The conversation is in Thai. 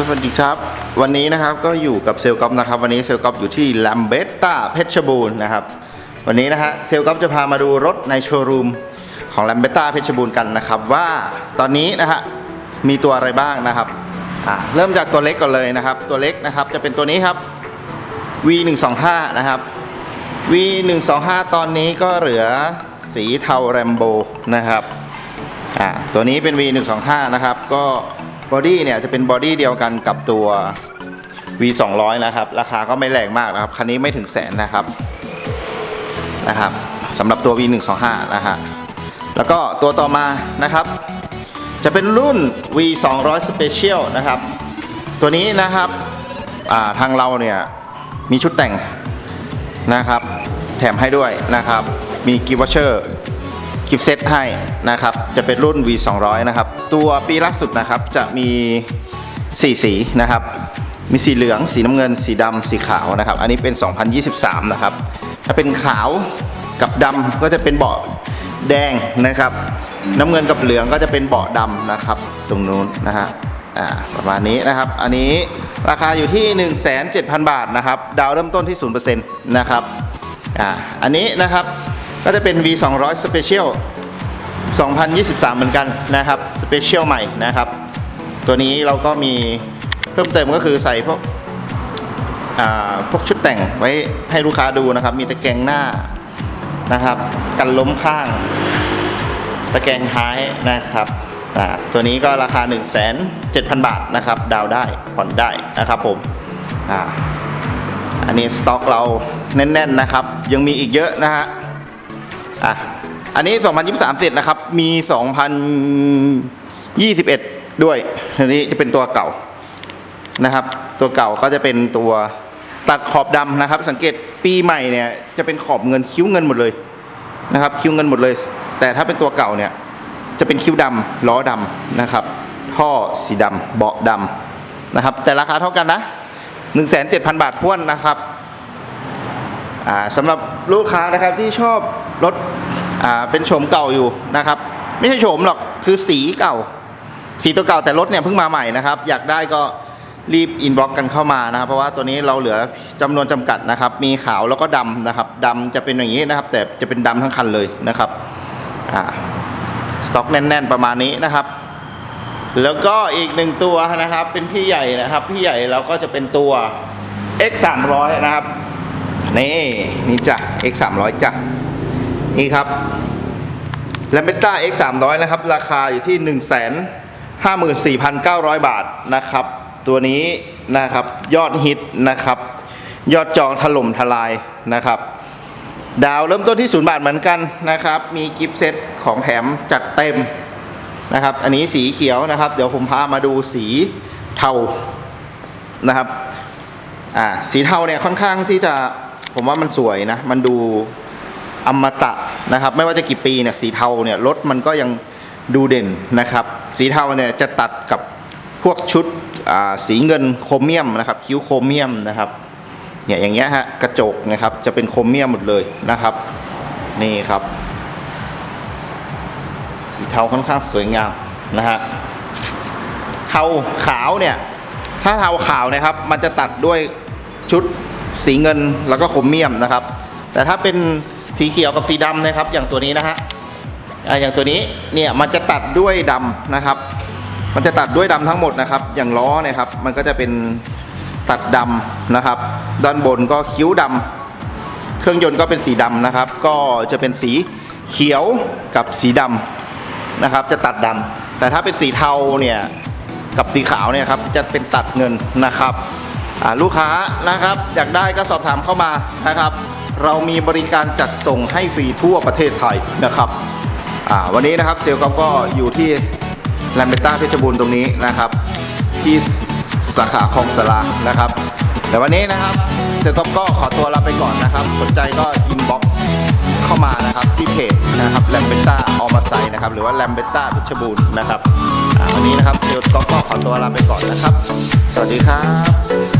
สวัสดีครับ วันนี้นะครับก็อยู่กับเซลล์กอฟนะครับ วันนี้เซลล์กอฟอยู่ที่ลัมเบตตาเพชรบูรณ์นะครับ วันนี้นะฮะเซลล์กอฟจะพามาดูรถในโชว์รูมของลัมเบตตาเพชรบูรณ์กันนะครับว่าตอนนี้นะฮะมีตัวอะไรบ้างนะครับอะเริ่มจากตัวเล็กก่อนเลยนะครับ ตัวเล็กนะครับจะเป็นตัวนี้ครับ V125 นะครับ V125 ตอนนี้ก็เหลือสีเทาแรมโบนะครับอ่าตัวนี้เป็น V125 นะครับก็ บอดี้เนี่ยจะเป็นบอดี้เดียวกันกับตัว V200 นะครับ ราคาก็ไม่แรงมากนะครับ คันนี้ไม่ถึงแสนนะครับนะครับสำหรับตัว V125 นะฮะแล้วก็ตัวต่อมานะครับ จะเป็นรุ่น V200 Special นะครับ ตัวนี้นะครับทางเราเนี่ยมีชุดแต่งนะครับ แถมให้ด้วยนะครับ มีกิฟต์วอเชอร์ กิฟต์เซตให้นะครับ จะเป็นรุ่น V200 นะครับ ตัวปีล่าสุดนะครับจะมี 4 สีนะครับ มีสีเหลือง สีน้ำเงิน สีดำสีขาวนะครับ อันนี้เป็น 2023 นะครับ ถ้าเป็นขาวกับดำก็จะเป็นเบาะแดงนะครับ น้ำเงินกับเหลืองก็จะเป็นเบาะดำนะครับ ตรงนู้นนะฮะอ่าประมาณนี้นะครับ อันนี้ราคาอยู่ที่ 17,000 บาทนะครับ ดาวเริ่มต้นที่ 0%นะครับ อ่า อันนี้นะครับ ก็จะเป็น V200 Special 2023 เหมือนกันนะครับ Special ใหม่นะครับ ตัวนี้เราก็มีเพิ่มเติมก็คือใส่พวกอ่าพวกชุดแต่งไว้ให้ลูกค้าดูนะครับ มีตะแกรงหน้านะครับ กันล้มข้าง ตะแกรงท้ายนะครับตัวนี้ก็ราคา 1 7 0 0 0 บาทนะครับ ดาวได้ผ่อนได้นะครับผมออันนี้สต็อกเราแน่น ๆนะครับ ยังมีอีกเยอะนะฮะ อะอันนี้ 2023เสร็จนะครับ มี 2021 ด้วย อันนี้จะเป็นตัวเก่านะครับ ตัวเก่าก็จะเป็นตัวตัดขอบดำนะครับ สังเกตปีใหม่เนี่ยจะเป็นขอบเงินคิ้วเงินหมดเลยนะครับ คิ้วเงินหมดเลย แต่ถ้าเป็นตัวเก่าเนี่ย จะเป็นคิ้วดำล้อดำนะครับ ท่อสีดำเบาะดำนะครับ แต่ราคาเท่ากันนะ17,000 บาทพ้วนนะครับสำหรับลูกค้านะครับที่ชอบ รถอ่าเป็นโฉมเก่าอยู่นะครับ ไม่ใช่โฉมหรอกคือสีเก่า สีตัวเก่าแต่รถเนี่ยเพิ่งมาใหม่นะครับ อยากได้ก็รีบอินบ็อกกันเข้ามานะครับ เพราะว่าตัวนี้เราเหลือจำนวนจำกัดนะครับ มีขาวแล้วก็ดำนะครับดำจะเป็นอย่างนี้นะครับ แต่จะเป็นดำทั้งคันเลยนะครับอ่าสต็อกแน่น ๆ ประมาณนี้นะครับ แล้วก็อีกหนึ่งตัวนะครับ เป็นพี่ใหญ่นะครับ พี่ใหญ่เราก็จะเป็นตัว X 3 0 0นะครับ นี่นี่จ้ะ X 3 0 0จ้ะ นี่ครับแลมเบต้า X 3 0 0นะครับ ราคาอยู่ที่ 1 5 4 9 0 0 บาทนะครับ ตัวนี้นะครับยอดฮิตนะครับ ยอดจองถล่มทลายนะครับ ดาวเริ่มต้นที่0บาทเหมือนกันนะครับ มีกิฟต์เซตของแถมจัดเต็มนะครับ อันนี้สีเขียวนะครับ เดี๋ยวผมพามาดูสีเทานะครับอ่าสีเทาเนี่ยค่อนข้างที่จะผมว่ามันสวยนะ มันดูอมตะ นะครับไม่ว่าจะกี่ปีเนี่ยสีเทาเนี่ยรถมันก็ยังดูเด่นนะครับ สีเทาเนี่ยจะตัดกับพวกชุดสีเงินโครเมียมนะครับ คิ้วโครเมียมนะครับเนี่ยอย่างเงี้ยฮะกระจกนะครับจะเป็นโครเมียมหมดเลยนะครับ นี่ครับ สีเทาค่อนข้างสวยงามนะฮะเทาขาวเนี่ยถ้าเทาขาวนะครับ มันจะตัดด้วยชุดสีเงินแล้วก็โครเมียมนะครับ แต่ถ้าเป็น สีเขียวกับสีดำนะครับ อย่างตัวนี้นะฮะอย่างตัวนี้เนี่ยมันจะตัดด้วยดำนะครับ มันจะตัดด้วยดำทั้งหมดนะครับ อย่างล้อเนี่ยครับ มันก็จะเป็นตัดดำนะครับ ด้านบนก็คิ้วดำเครื่องยนต์ก็เป็นสีดำนะครับ ก็จะเป็นสีเขียวกับสีดำนะครับ จะตัดดำแต่ถ้าเป็นสีเทาเนี่ยกับสีขาวเนี่ยครับจะเป็นตัดเงินนะครับลูกค้านะครับอยากได้ก็สอบถามเข้ามานะครับ เรามีบริการจัดส่งให้ฟรีทั่วประเทศไทยนะครับวันนี้นะครับเซลล์กอฟก็อยู่ที่แลมเบต้าเพชรบูรณ์ตรงนี้นะครับ ที่สาขาคลองสลานะครับ แต่วันนี้นะครับเซอร์ก๊อฟก็ขอตัวลาไปก่อนนะครับ สนใจก็อินบ็อกเข้ามานะครับที่เพจนะครับแลมเบต้าออมาไซนะครับหรือว่าแลมเบต้าเพชรบูรณ์นะครับวันนี้นะครับเซอร์ก๊อก็ขอตัวลาไปก่อนนะครับ สวัสดีครับ